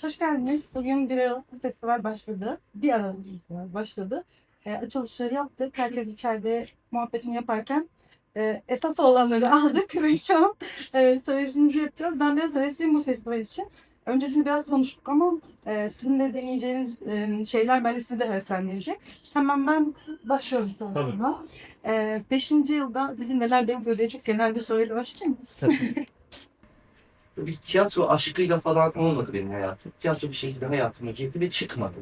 Hoş geldiniz. Bugün bir Aralık Festival başladı. Bir Aralık Festival başladı. E, açılışları yaptık. Herkes içeride muhabbetini yaparken e, esas olanları aldık ve şu an e, söyleşimizi yapacağız. Ben biraz hevesliyim bu festival için. Öncesinde biraz konuştuk ama e, sizin de deneyeceğiniz e, şeyler bence sizi de heveslendirecek. Hemen ben başlıyorum soruma. E, beşinci yılda bizi neler bekliyor diye çok genel bir soruyla başlayayım mı? Bir tiyatro aşkıyla falan olmadı benim hayatım. Tiyatro bir şekilde hayatıma girdi ve çıkmadı.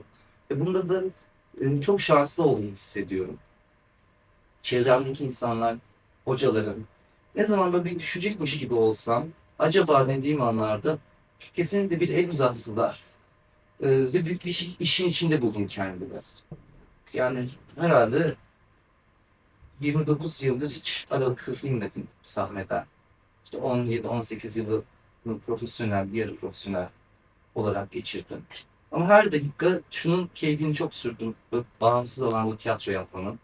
Ve bunda da e, çok şanslı olduğumu hissediyorum. Çevremdeki insanlar, hocalarım, ne zaman böyle bir düşecekmiş gibi olsam, acaba dediğim anlarda kesinlikle bir el uzattılar. E, ve bir, bir şey- işin içinde buldum kendimi. Yani herhalde 29 yıldır hiç aralıksız inmedim sahneden. İşte 17-18 yılı profesyonel, yarı profesyonel olarak geçirdim. Ama her dakika şunun keyfini çok sürdüm. Böyle bağımsız alanda tiyatro yapmanın.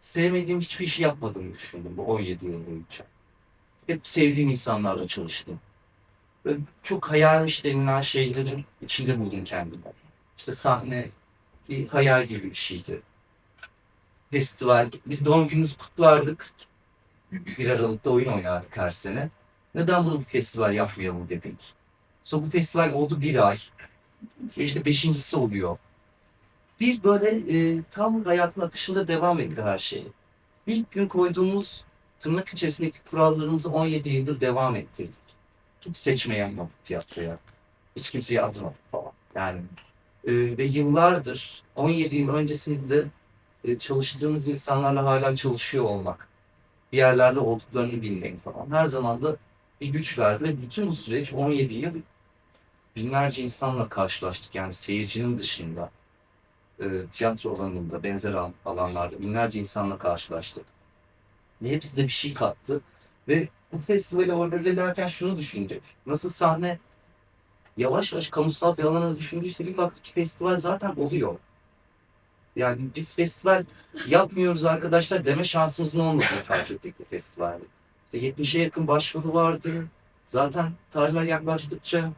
Sevmediğim hiçbir işi yapmadığımı düşündüm bu 17 yıl boyunca. Hep sevdiğim insanlarla çalıştım. Böyle çok hayalmiş denilen şeylerin içinde buldum kendimi. İşte sahne bir hayal gibi bir şeydi. Festival, biz doğum günümüzü kutlardık. Bir Aralık'ta oyun oynardık her sene. Neden bunu bir festival yapmayalım dedik. Sonra bu festival oldu bir ay. Ve işte beşincisi oluyor. Bir böyle e, tam hayatın akışında devam etti her şey. İlk gün koyduğumuz tırnak içerisindeki kurallarımızı 17 yıldır devam ettirdik. Hiç seçme yapmadık tiyatroya. Hiç kimseye atmadık falan. Yani e, ve yıllardır 17 yıl öncesinde e, çalıştığımız insanlarla hala çalışıyor olmak. Bir yerlerde olduklarını bilmek falan. Her zaman da bir güç verdi ve bütün bu süreç 17 yıl binlerce insanla karşılaştık. Yani seyircinin dışında e, tiyatro alanında, benzer al- alanlarda binlerce insanla karşılaştık. Ve hepsi de bir şey kattı. Ve bu festivali organize ederken şunu düşündük. Nasıl sahne yavaş yavaş kamusal bir alana düşündüyse bir baktık ki festival zaten oluyor. Yani biz festival yapmıyoruz arkadaşlar deme şansımızın olmadığını fark ettik bu festivalde. İşte 70'e yakın başvuru vardı. Zaten tarihler yaklaştıkça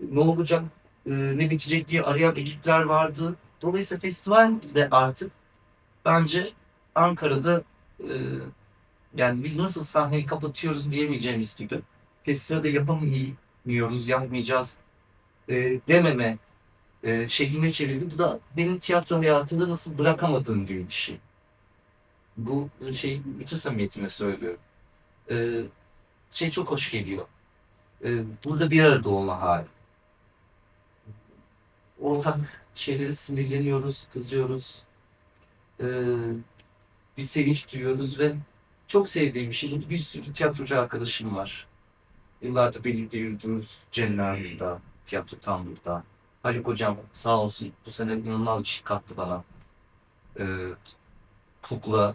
ne olacak, e, ne bitecek diye arayan ekipler vardı. Dolayısıyla festival de artık bence Ankara'da e, yani biz nasıl sahneyi kapatıyoruz diyemeyeceğimiz gibi festivalde yapamıyoruz, yapmayacağız e, dememe e, şekline çevrildi. Bu da benim tiyatro hayatında nasıl bırakamadığım gibi bir şey. Bu şey bütün samimiyetime söylüyorum e, şey çok hoş geliyor. E, burada bir arada olma hali. Ortak şeyleri sinirleniyoruz, kızıyoruz. E, bir sevinç duyuyoruz ve çok sevdiğim bir şey. Bir sürü tiyatrocu arkadaşım var. Yıllardır birlikte yürüdüğümüz Cennerli'de, Tiyatro Tambur'da. Haluk Hocam sağ olsun bu sene inanılmaz bir şey kattı bana. E, kukla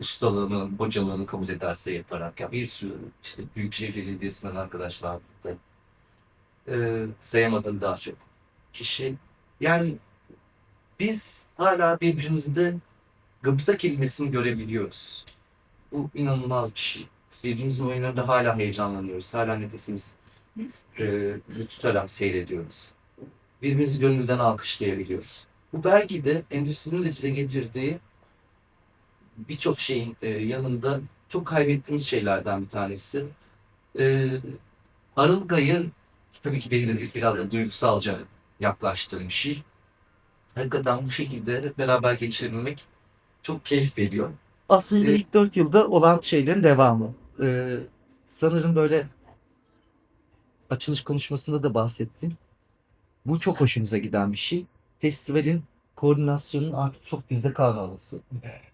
ustalığını, hocalığını kabul ederse yaparak ya bir sürü işte Büyükşehir Belediyesi'nden arkadaşlar burada ee, sayamadım daha çok kişi. Yani biz hala birbirimizde gıpta kelimesini görebiliyoruz. Bu inanılmaz bir şey. Birbirimizin oyunlarında hala heyecanlanıyoruz. Hala nefesimiz e, bizi tutarak seyrediyoruz. Birbirimizi gönülden alkışlayabiliyoruz. Bu belki de endüstrinin de bize getirdiği birçok şeyin e, yanında çok kaybettiğimiz şeylerden bir tanesi. E, Aralık ayı tabii ki benim de biraz da duygusalca yaklaştığım bir şey. Hakikaten bu şekilde hep beraber geçirebilmek çok keyif veriyor. Aslında Ee, ilk 4 yılda olan şeylerin devamı. Ee, sanırım böyle açılış konuşmasında da bahsettim. Bu çok hoşumuza giden bir şey. Festivalin koordinasyonun artık çok bizde kalmaması.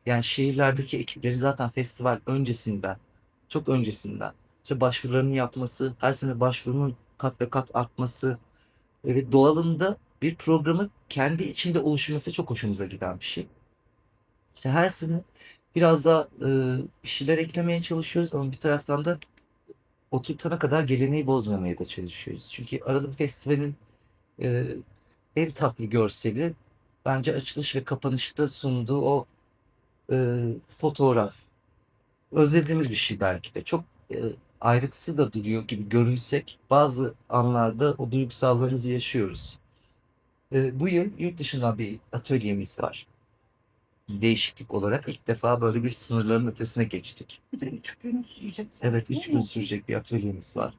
Yani şehirlerdeki ekipleri zaten festival öncesinden, çok öncesinden işte başvurularını yapması, her sene başvurunun kat ve kat artması e, ve doğalında bir programı kendi içinde oluşması çok hoşumuza giden bir şey. İşte her sene biraz daha e, bir şeyler eklemeye çalışıyoruz ama bir taraftan da oturtana kadar geleneği bozmamaya da çalışıyoruz. Çünkü Aralık Festivali'nin e, en tatlı görseli bence açılış ve kapanışta sunduğu o e, fotoğraf. Özlediğimiz bir şey belki de. Çok e, ayrıksı da duruyor gibi görünsek bazı anlarda o duygusallarımızı yaşıyoruz. Ee, bu yıl yurt dışından bir atölyemiz var. Değişiklik olarak ilk defa böyle bir sınırların ötesine geçtik. Bir de üç gün sürecek. Evet, üç gün sürecek bir atölyemiz var.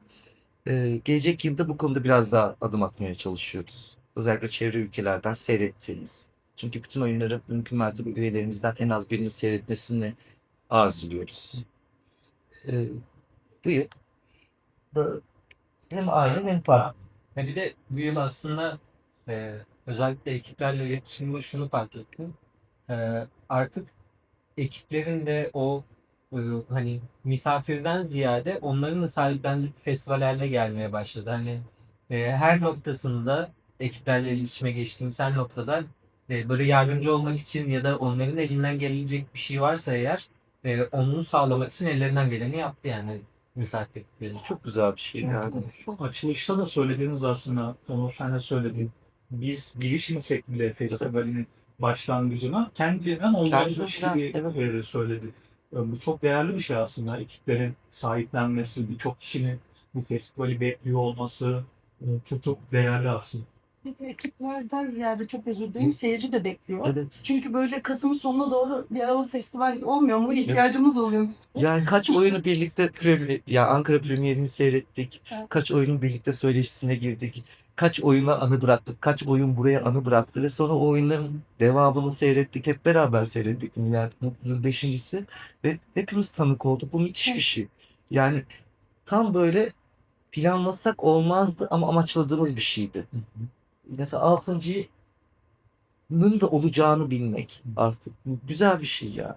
Ee, gelecek yılda bu konuda biraz daha adım atmaya çalışıyoruz. Özellikle çevre ülkelerden seyrettiğimiz. Çünkü bütün oyunları mümkün mertebe üyelerimizden en az birini seyretmesini arzuluyoruz. Ee, bu yıl hem aile hem park. Ya bir de bu yıl aslında e, özellikle ekiplerle iletişimde şunu fark ettim. E, artık ekiplerin de o e, hani misafirden ziyade onların da sahiplendiği festival haline gelmeye başladı. Hani e, her noktasında ekiplerle iletişime geçtiğimiz her noktada e, böyle yardımcı olmak için ya da onların elinden gelecek bir şey varsa eğer e, onu sağlamak için ellerinden geleni yaptı yani misafir ekipleri. Çok güzel bir şey yani. Açılışta da söylediğiniz aslında, onu sen de söyledin. Biz girişmesek bile festivalin başlangıcına kendinden olacakmış gibi evet. e, söyledi. E, Bu çok değerli bir şey aslında. Ekiplerin sahiplenmesi, birçok kişinin bu festivali bekliyor olması e, çok çok değerli aslında. Bir de ekiplerden ziyade çok özür dilerim seyirci de bekliyor. Evet. Çünkü böyle Kasım'ın sonuna doğru bir aralık festival olmuyor mu? İhtiyacımız oluyor. Yani kaç oyunu birlikte premier, ya Ankara Premier'ini seyrettik. Evet. Kaç oyunun birlikte söyleşisine girdik. Kaç oyuna anı bıraktık. Kaç oyun buraya anı bıraktı ve sonra o oyunların devamını seyrettik. Hep beraber seyrettik. Yani bu yıl beşincisi ve hepimiz tanık olduk. Bu müthiş bir şey. Yani tam böyle planlasak olmazdı ama amaçladığımız bir şeydi. Mesela altıncının da olacağını bilmek artık. Güzel bir şey ya.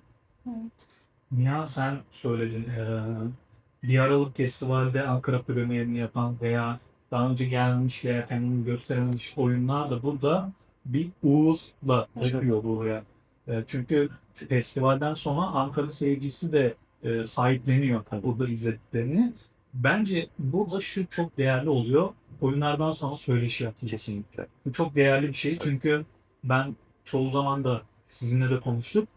Nihan sen söyledin. eee, bir Aralık Festival'de Ankara Premier'ini yapan veya daha önce gelmiş veya kendini gösterememiş oyunlar da burada bir uğurla Evet. çıkıyor buraya. Eee, çünkü festivalden sonra Ankara seyircisi de eee, sahipleniyor burada izlediklerini. Bence burada şu çok değerli oluyor. Oyunlardan sonra söyleşi yapıyor. Kesinlikle. Bu çok değerli bir şey çünkü ben çoğu zaman da sizinle de konuştuk.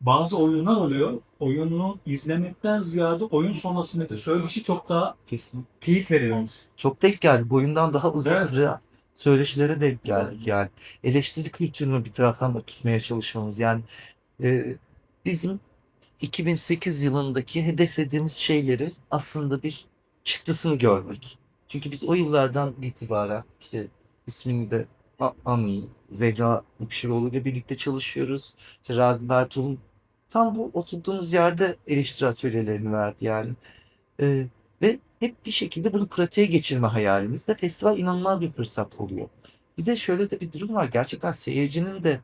Bazı oyunlar oluyor. Oyunu izlemekten ziyade oyun sonrasındaki söyleşi çok daha Kesinlikle. keyif veriyor. Çok denk geldik. Boyundan daha uzun Evet. süre söyleşilere denk geldik yani. Eleştiri kültürünü bir taraftan da tutmaya çalışmamız. Yani e, bizim 2008 yılındaki hedeflediğimiz şeyleri aslında bir çıktısını görmek. Çünkü biz o yıllardan itibaren işte ismini de A- anlayayım. Zehra Ipşiroğlu ile birlikte çalışıyoruz. İşte Ragıp Ertuğrul tam bu oturduğumuz yerde eleştiri atölyelerini verdi yani. E, ve hep bir şekilde bunu pratiğe geçirme hayalimizde festival inanılmaz bir fırsat oluyor. Bir de şöyle de bir durum var. Gerçekten seyircinin de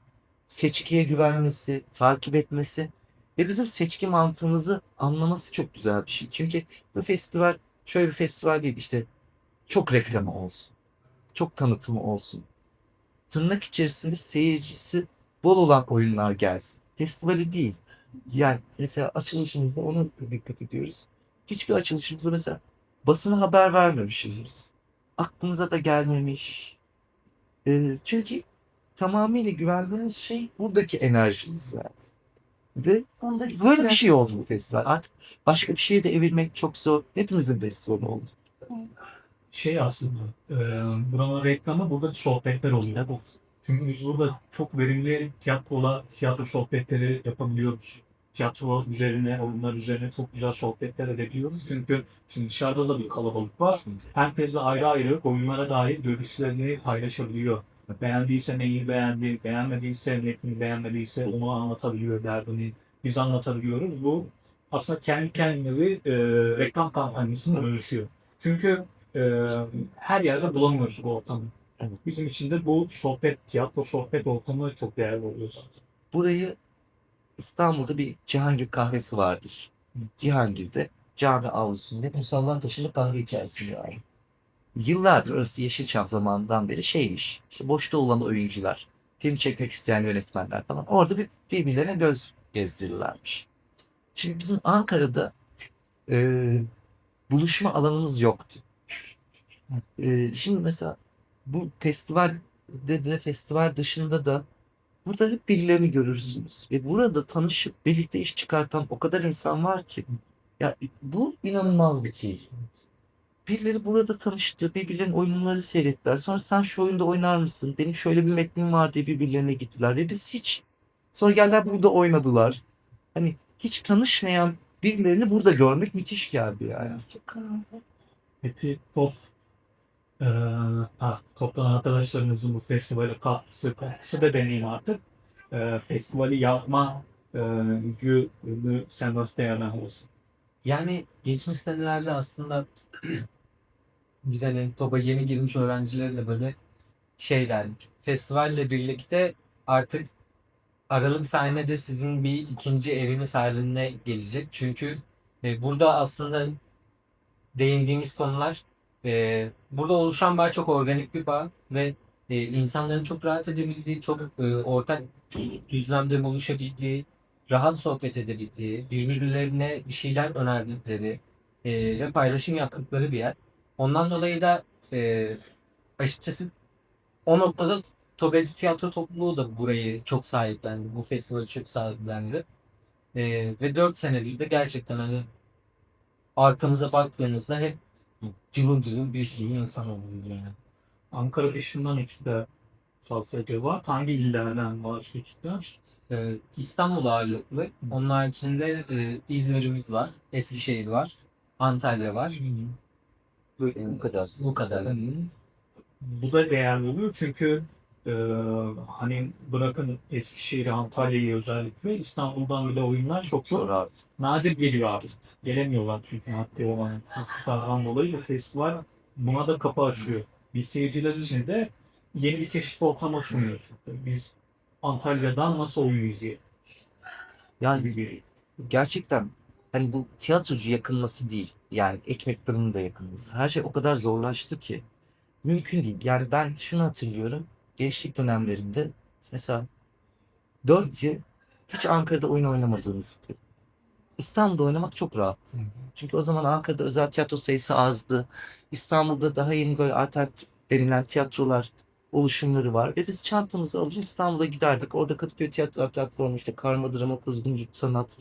seçkiye güvenmesi, takip etmesi ve bizim seçki mantığımızı anlaması çok güzel bir şey. Çünkü bu festival şöyle bir festival değil işte çok reklamı olsun. Çok tanıtımı olsun. Tırnak içerisinde seyircisi bol olan oyunlar gelsin. Festivali değil. Yani mesela açılışımızda ona dikkat ediyoruz. Hiçbir açılışımızda mesela basına haber vermemişiz biz. Aklımıza da gelmemiş. Ee, çünkü tamamıyla güvendiğimiz şey buradaki enerjimiz var. Ve böyle bir şey oldu bu festival. Artık başka bir şeye de evirmek çok zor. Hepimizin festivali oldu. Şey aslında eee buranın reklamı burada sohbetler oluyor. Evet. Çünkü biz burada çok verimli tiyatrola tiyatro sohbetleri yapabiliyoruz. Tiyatro üzerine, oyunlar üzerine çok güzel sohbetler edebiliyoruz. Çünkü şimdi dışarıda da bir kalabalık var. Herkes ayrı ayrı oyunlara dair görüşlerini paylaşabiliyor. Beğendiyse neyi beğendi, beğenmediyse netini beğenmediyse onu anlatabiliyor derdini. Biz anlatabiliyoruz. Bu aslında kendi kendine bir e, reklam kampanyasına dönüşüyor. Çünkü e, her yerde bulamıyoruz bu ortamı. Evet. Bizim için de bu sohbet, tiyatro sohbet ortamı çok değerli oluyor zaten. Burayı İstanbul'da bir Cihangir kahvesi vardır. Cihangir'de cami avlusunda musallat taşında kahve içersin yani. Yıllardır orası Yeşilçam zamanından beri şeymiş. İşte boşta olan oyuncular, film çekmek isteyen yönetmenler falan orada bir birbirlerine göz gezdirirlermiş. Şimdi bizim Ankara'da e, buluşma alanımız yoktu. E, şimdi mesela bu festivalde de festival dışında da burada hep birilerini görürsünüz. Ve burada tanışıp birlikte iş çıkartan o kadar insan var ki Ya bu inanılmaz bir keyif. Birileri burada tanıştı, birbirlerinin oyunları seyrettiler. Sonra sen şu oyunda oynar mısın? Benim şöyle bir metnim var diye birbirlerine gittiler. Ve biz hiç... Sonra geldiler burada oynadılar. Hani hiç tanışmayan birilerini burada görmek müthiş geldi yani. Peki top ha, toptan arkadaşlarınızın bu festivale katkısı, katkısı da deneyim artık. Eee, festivali yapma eee gücünü sen nasıl değerlendirirsin? Yani geçmiş senelerde aslında biz hani TOB'a yeni girmiş öğrencilerle böyle şey derdik. Festivalle birlikte artık Aralık sahnede sizin bir ikinci eviniz haline gelecek. Çünkü e, burada aslında değindiğimiz konular e, burada oluşan bağ çok organik bir bağ ve e, insanların çok rahat edebildiği, çok e, ortak düzlemde buluşabildiği, rahat sohbet edebildiği, birbirlerine bir şeyler önerdikleri e, ve paylaşım yaptıkları bir yer. Ondan dolayı da e, açıkçası o noktada Tobel Tiyatro Topluluğu da burayı çok sahiplendi. Bu festivali çok sahiplendi. E, ve 4 senedir de gerçekten hani arkamıza baktığınızda hep cıvıl cıvıl bir sürü insan oluyor yani. Ankara dışından ekipte fazlaca var. Hangi illerden var ekipler? Ee, İstanbul ağırlıklı. Onun haricinde e, İzmir'imiz var, Eskişehir var, Antalya var. Böyle bu kadar. Bu kadar. Bu da değerli oluyor çünkü eee, hani bırakın Eskişehir'i, Antalya'yı özellikle İstanbul'dan bile oyunlar çok artık. nadir geliyor abi. Gelemiyorlar çünkü maddi olan hususlardan dolayı bu festival buna da kapı açıyor. Biz seyirciler için de yeni bir keşif ortamı sunuyor. Biz Antalya'dan nasıl oyun izleyelim? Yani gerçekten hani bu tiyatrocu yakınması değil. Yani ekmek fırının da yakınması. Her şey o kadar zorlaştı ki. Mümkün değil. Yani ben şunu hatırlıyorum. Gençlik dönemlerinde mesela 4 yıl hiç Ankara'da oyun oynamadığımız bir İstanbul'da oynamak çok rahattı. Çünkü o zaman Ankara'da özel tiyatro sayısı azdı. İstanbul'da daha yeni böyle alternatif denilen tiyatrolar oluşumları var. Ve biz çantamızı alır İstanbul'a giderdik. Orada Kadıköy Tiyatro Platformu işte Karma Drama Kuzguncuk Sanat.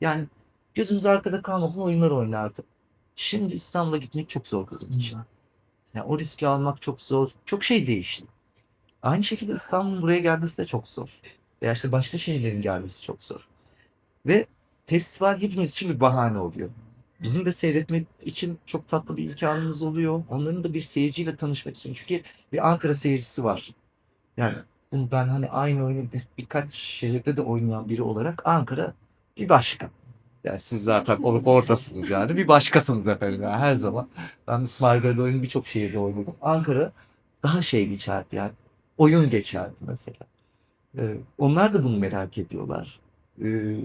Yani gözümüz arkada kalmadan oyunlar oynardık. Şimdi İstanbul'a gitmek çok zor kızım için. Yani o riski almak çok zor. Çok şey değişti. Aynı şekilde İstanbul'un buraya gelmesi de çok zor. Veya işte başka şehirlerin gelmesi çok zor. Ve festival hepimiz için bir bahane oluyor. Bizim de seyretmek için çok tatlı bir imkanımız oluyor. Onların da bir seyirciyle tanışmak için. Çünkü bir Ankara seyircisi var. Yani bunu ben hani aynı oyunu bir- birkaç şehirde de oynayan biri olarak Ankara bir başka. Yani siz zaten olup ortasınız yani. Bir başkasınız efendim yani her zaman. Ben Miss Margaret oyunu birçok şehirde oynadım. Ankara daha şey geçerdi yani. Oyun geçerdi mesela. Ee, onlar da bunu merak ediyorlar. Ee,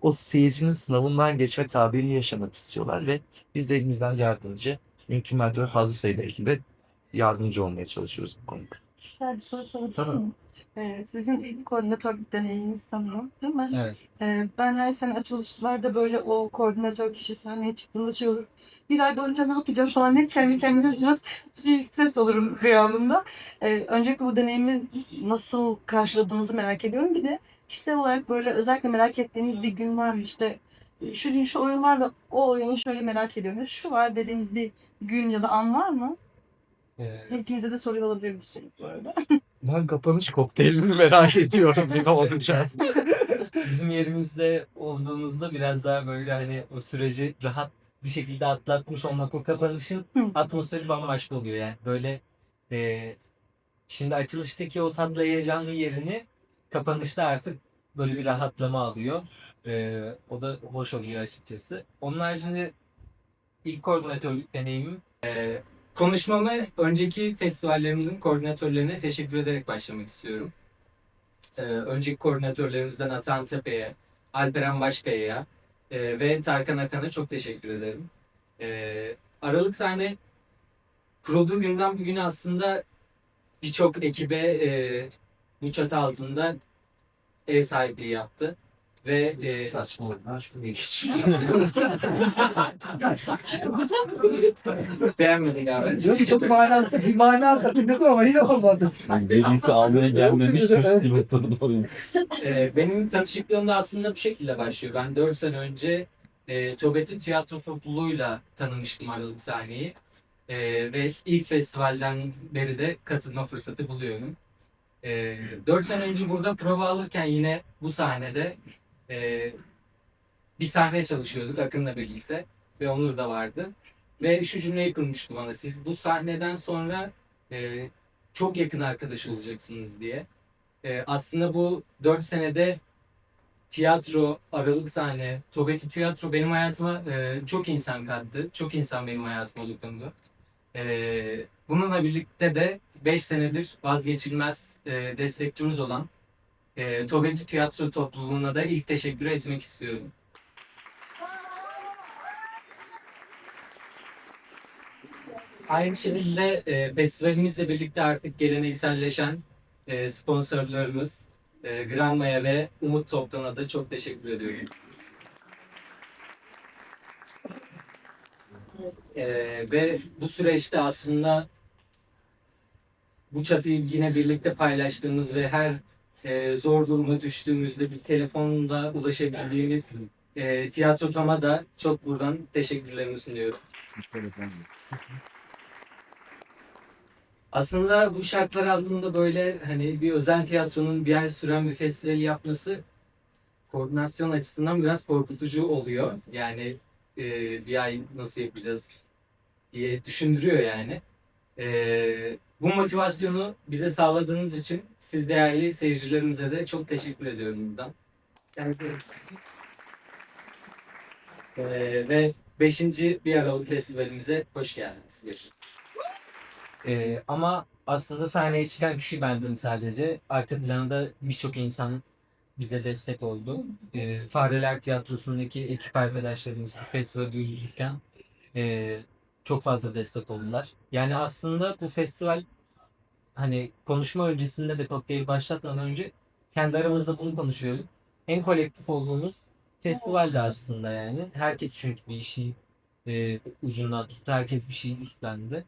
o seyircinin sınavından geçme tabirini yaşamak istiyorlar ve biz de elimizden yardımcı, mümkün mertebe fazla sayıda ekibe yardımcı olmaya çalışıyoruz bu konuda. Güzel bir soru sorabilir miyim? Ee, sizin ilk koordinatörlük deneyiminiz sanırım değil mi? Evet. Ee, ben her sene açılışlarda böyle o koordinatör kişi sahneye çıktığında şey olur. Bir ay boyunca ne yapacağım falan hep kendi kendime biraz bir stres olurum kıyamında. Ee, öncelikle bu deneyimi nasıl karşıladığınızı merak ediyorum. Bir de kişisel olarak böyle özellikle merak ettiğiniz bir gün var mı? İşte şu gün şu oyun var ve o oyunu şöyle merak ediyorum. Şu var dediğiniz bir gün ya da an var mı? Ee, Hepinize de soruyor olabilir bir soru bu arada. Ben kapanış kokteylini merak ediyorum. Ne olacağız? bizim yerimizde olduğumuzda biraz daha böyle hani o süreci rahat bir şekilde atlatmış olmak o kapanışın atmosferi bambaşka oluyor yani böyle e, şimdi açılıştaki o tatlı heyecanlı yerini kapanışta artık böyle bir rahatlama alıyor. E, o da hoş oluyor açıkçası. Onun haricinde ilk koordinatörlük deneyimim e, konuşmamı önceki festivallerimizin koordinatörlerine teşekkür ederek başlamak istiyorum. Ee, önceki koordinatörlerimizden Atan Tepe'ye, Alperen Başkaya'ya e, ve Tarkan Akan'a çok teşekkür ederim. Ee, Aralık sahne kurulduğu günden bugüne aslında birçok ekibe e, bu çatı altında ev sahipliği yaptı. Ve e, Saçma oyunlar şuraya geç. beğenmedim galiba. Çok, çok manası, bir mana katıldı ama yine olmadı. Dediyse ağzına gelmemiş çok gibi oturdu oyun. Ee, benim tanışıklığım da aslında bu şekilde başlıyor. Ben 4 sene önce e, Tobet'in tiyatro topluluğuyla tanımıştım Aralık sahneyi. E, ve ilk festivalden beri de katılma fırsatı buluyorum. E, 4 sene önce burada prova alırken yine bu sahnede e, bir sahne çalışıyorduk Akın'la birlikte ve Onur da vardı. Ve şu cümleyi kurmuştu bana siz bu sahneden sonra e, çok yakın arkadaş olacaksınız diye. E, aslında bu 4 senede tiyatro, aralık sahne, Tobeti tiyatro benim hayatıma e, çok insan kattı. Çok insan benim hayatıma dokundu. E, bununla birlikte de 5 senedir vazgeçilmez e, destekçimiz olan e, Tobeti Tiyatro topluluğuna da ilk teşekkür etmek istiyorum. Aynı şekilde e, festivalimizle birlikte artık gelenekselleşen e, sponsorlarımız e, Granma'ya ve Umut Toptan'a da çok teşekkür ediyorum. E, ve bu süreçte aslında bu çatıyı yine birlikte paylaştığımız ve her e, zor duruma düştüğümüzde bir telefonla ulaşabildiğimiz e, tiyatrotama da çok buradan teşekkürlerimi sunuyorum. Aslında bu şartlar altında böyle hani bir özel tiyatronun bir ay süren bir festivali yapması koordinasyon açısından biraz korkutucu oluyor. Yani e, bir ay nasıl yapacağız diye düşündürüyor yani. E, bu motivasyonu bize sağladığınız için siz değerli seyircilerimize de çok teşekkür ediyorum buradan. Yani, e, ve 5. Bir Aralık Festivalimize hoş geldiniz. Ee, ama aslında sahneye çıkan kişi bendim sadece. Arka planda birçok insan bize destek oldu. Ee, Fareler Tiyatrosu'ndaki ekip arkadaşlarımız bu festivali yürütürken ee, çok fazla destek oldular. Yani aslında bu festival hani konuşma öncesinde de kokteyi başlatmadan önce kendi aramızda bunu konuşuyorduk. En kolektif olduğumuz festivalde aslında yani. Herkes çünkü bir işi e, ucundan tuttu. Herkes bir şey üstlendi.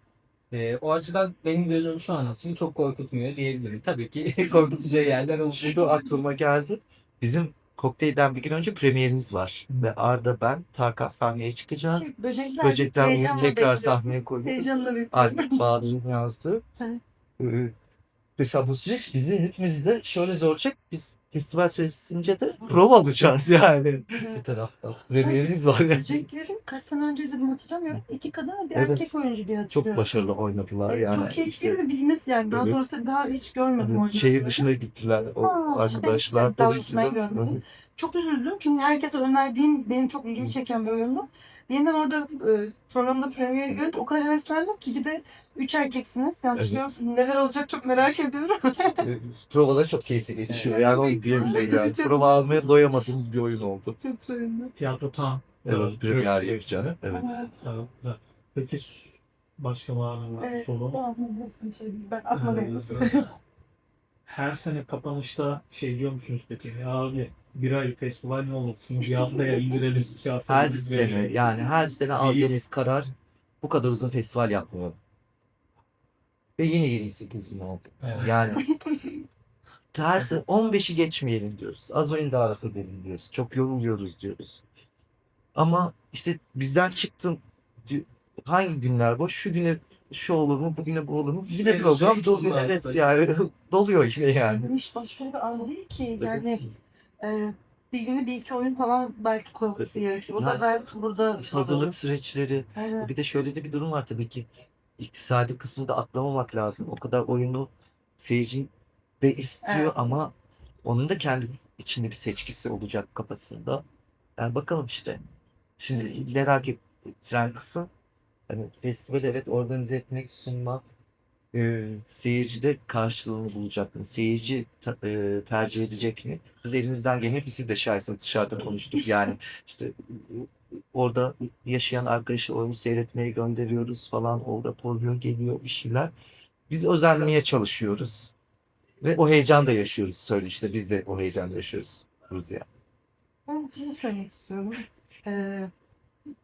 E, o açıdan benim gözüm şu an için çok korkutmuyor diyebilirim. Tabii ki korkutacağı yerler oldu. Şu aklıma geldi. Bizim kokteylden bir gün önce premierimiz var. Ve Arda ben Tarkan sahneye çıkacağız. Şey, böcekler. Böcekler heyecanla tekrar bekliyorum. sahneye koyuyoruz. Heyecanla bekliyorum. Alp Bahadır'ın yazdığı. Evet. Ee, mesela bu süreç bizi hepimiz de şöyle zorlayacak. Biz festival süresince de prova alacağız yani. Bir tarafta. Premierimiz var yani. Böceklerin kaç sene önce izledim hatırlamıyorum. İki kadın ve bir Evet. erkek oyuncu diye Çok hatırlıyorum. başarılı oynadılar yani. bu keyifli İşte, mi bilmesi yani. Daha Evet. sonrasında daha hiç görmedim evet, oyuncuları. şehir dışına gittiler o Aa, arkadaşlar. şey, Dolayısıyla gönderdim. Çok üzüldüm çünkü herkese önerdiğim benim çok ilgimi çeken bir oyundu. Yeniden orada e, programda premieri görünce o kadar heveslendim ki bir de üç erkeksiniz. Yani Evet. düşünüyorum neler olacak çok merak ediyorum. e, provalar çok keyifli geçiyor. Evet. Yani onu diyebilirim yani. Prova almaya doyamadığımız bir oyun oldu. çok sevindim. Tiyatro tam. Evet, premier yapacağız. Evet. Evet. Evet. Peki başka var mı Evet, sorun? tamam, ben atmalıyım. Ee, Her sene kapanışta şey diyor musunuz peki? Ya abi bir ay festival ne olur? Şunu bir haftaya indirelim. iki haftaya Her indirelim. sene yani her sene aldığımız karar bu kadar uzun festival yapmıyor. Ve yine 28 gün oldu. Evet. Yani her sene 15'i geçmeyelim diyoruz. Az oyun daha rahat edelim diyoruz. Çok yoruluyoruz diyoruz. Ama işte bizden çıktın hangi günler boş? Şu güne şu olur mu? Bugüne bu olur mu? Yine Evet, program sürekli doluyor. Evet kullansak. yani doluyor yine yani. Yani hiç başka bir an değil ki. Yani e, bir günü bir iki oyun falan belki koyması gerekiyor. O da Yani belki burada Hazırlık süreçleri, Evet. Bir de şöyle de bir durum var tabii ki. İktisadi kısmı da atlamamak lazım. O kadar oyunu seyirci de istiyor Evet. ama onun da kendi içinde bir seçkisi olacak kafasında. Yani bakalım işte. Şimdi merak ettiren kısım hani festival evet organize etmek, sunmak e, seyircide karşılığını bulacak mı? Seyirci e, tercih edecek mi? Biz elimizden gelen hepsi de şahsen dışarıda konuştuk. Yani işte orada yaşayan arkadaşı oyunu seyretmeye gönderiyoruz falan. O raporluyor, geliyor bir şeyler. Biz özenmeye çalışıyoruz. Ve o heyecan da yaşıyoruz. Söyle işte biz de o heyecanı yaşıyoruz. Rusya. Ben size söylemek istiyorum. Ee,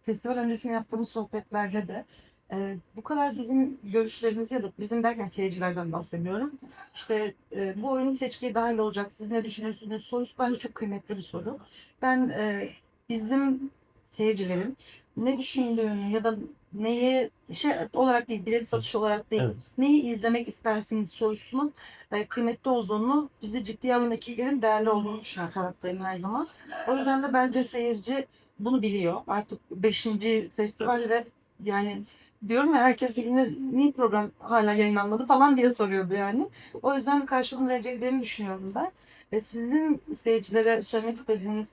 festival öncesinde yaptığımız sohbetlerde de e, bu kadar bizim görüşlerimizi ya da bizim derken seyircilerden bahsediyorum. İşte e, bu oyunun seçkili dahil olacak. Siz ne düşünürsünüz? Sorusu bence çok kıymetli bir soru. Ben e, bizim seyircilerin ne düşündüğünü ya da neyi şey olarak değil, bilet satış olarak değil, Evet. neyi izlemek istersiniz sorusunun e, kıymetli olduğunu, bizi ciddiye alan ekiplerin değerli olduğunu düşünen taraftayım her zaman. O yüzden de bence seyirci bunu biliyor. Artık 5. festival ve yani diyorum ya herkes birbirine niye program hala yayınlanmadı falan diye soruyordu yani. O yüzden karşılığını vereceklerini düşünüyorum ben. E, sizin seyircilere söylemek istediğiniz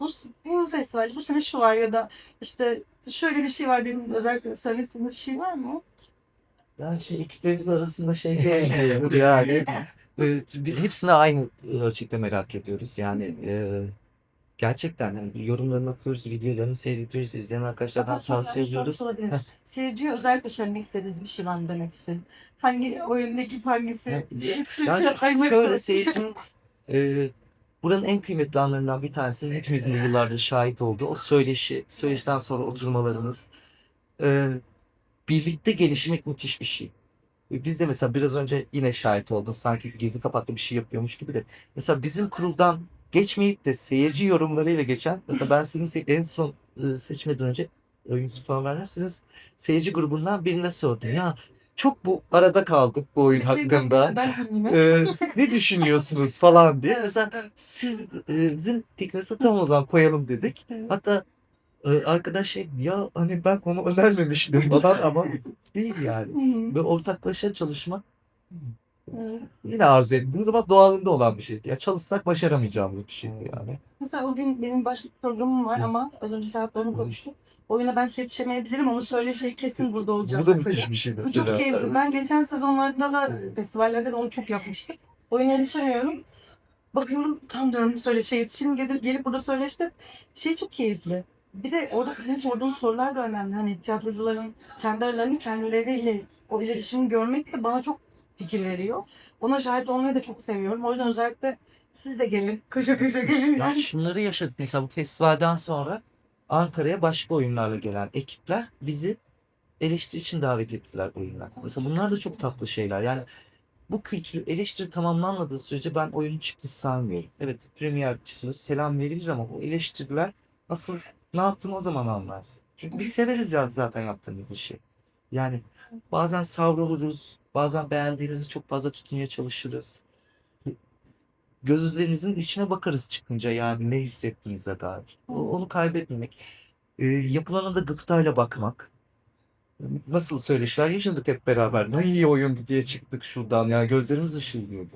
bu, bu festival, bu sene şu var ya da işte şöyle bir şey var dediğiniz özellikle söylemek istediğiniz bir şey var mı? Yani şey ekiplerimiz arasında şey yani. e, bir- hepsine aynı ölçekte merak ediyoruz. Yani e, gerçekten yani yorumlarını okuyoruz, videolarını seyrediyoruz, izleyen arkadaşlardan sonra tavsiye bir soru ediyoruz. Seyirciye özellikle söylemek istediğiniz bir şey var mı demek istedim. Hangi oyun ekip hangisi? Yani şöyle seyircinin e, buranın en kıymetli anlarından bir tanesi hepimizin de yıllardır şahit olduğu o söyleşi, söyleşiden sonra oturmalarınız. E, birlikte gelişmek müthiş bir şey. E, Biz de mesela biraz önce yine şahit olduk. Sanki gizli kapaklı bir şey yapıyormuş gibi de. Mesela bizim kuruldan geçmeyip de seyirci yorumlarıyla geçen mesela ben sizin en son e, seçmeden önce oyuncu falan verdim. Sizin seyirci grubundan birine sordum. Ya çok bu arada kaldık bu oyun hakkında. Ee, ne düşünüyorsunuz falan diye. Mesela siz, e, sizin fikrinizi tam o zaman koyalım dedik. Hatta e, arkadaş şey ya hani ben onu önermemiştim falan ama değil yani. Ve ortaklaşa çalışmak. Yine arzu ettiğimiz ama doğalında olan bir şey. Ya çalışsak başaramayacağımız bir şey yani. Mesela o gün benim başka bir programım var ama az önce onu konuştuk. Oyuna ben yetişemeyebilirim ama söyle şey kesin burada olacağım. Bu da müthiş bir şey mesela. çok keyifli. Ben geçen sezonlarda da festivallerde de onu çok yapmıştım. Oyuna yetişemiyorum. Bakıyorum tam diyorum söyle şey yetişeyim. Gelip, gelip burada söyleştim. Şey çok keyifli. Bir de orada sizin sorduğunuz sorular da önemli. Hani tiyatrocuların kendi aralarını kendileriyle o iletişimi görmek de bana çok fikir veriyor. Ona şahit olmayı da çok seviyorum. O yüzden özellikle siz de gelin. Koşa koşa gelin. Ya Yani. şunları yaşadık mesela bu festivalden sonra Ankara'ya başka oyunlarla gelen ekipler bizi eleştiri için davet ettiler oyunlar. Mesela bunlar da çok tatlı şeyler. Yani bu kültürü eleştiri tamamlanmadığı sürece ben oyunu çıkmış sanmıyorum. Evet premier çıkmış selam verilir ama o eleştiriler asıl ne yaptığını o zaman anlarsın. Çünkü biz severiz ya zaten yaptığınız işi. Yani bazen savruluruz, bazen beğendiğimizi çok fazla tutmaya çalışırız gözlerinizin içine bakarız çıkınca yani ne hissettiğinize dair. Onu kaybetmemek. Ee, yapılana da gıptayla bakmak. Nasıl söyleşiler yaşadık hep beraber. Ne iyi oyundu diye çıktık şuradan. Yani gözlerimiz ışıldıyordu.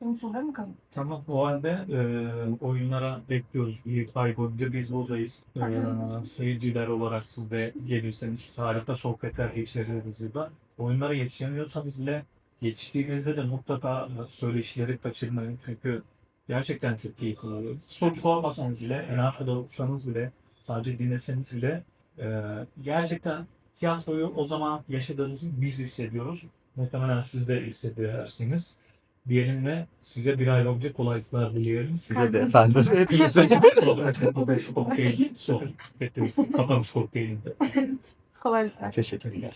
Aa, çok zevkli. Senin sorular mı kaldı? Tamam o halde e, oyunlara bekliyoruz. Bir ay boyunca biz buradayız. E, seyirciler olarak siz de gelirseniz harika sohbetler geçiririz burada. Oyunlara yetişemiyorsanız bile yetiştiğinizde de mutlaka e, söyleşileri kaçırmayın. Çünkü gerçekten çok keyifli oluyor. Soru sormasanız bile, en arkada olsanız bile, sadece dinleseniz bile e, gerçekten tiyatroyu o zaman yaşadığınızı biz hissediyoruz. Muhtemelen siz de hissedersiniz diyelim ve size bir ay boyunca kolaylıklar diliyorum. Size de efendim. Hepinize. Kokteyl, kokteyl, sohbeti, kapanış kokteylinde. Kolaylıklar. Teşekkürler.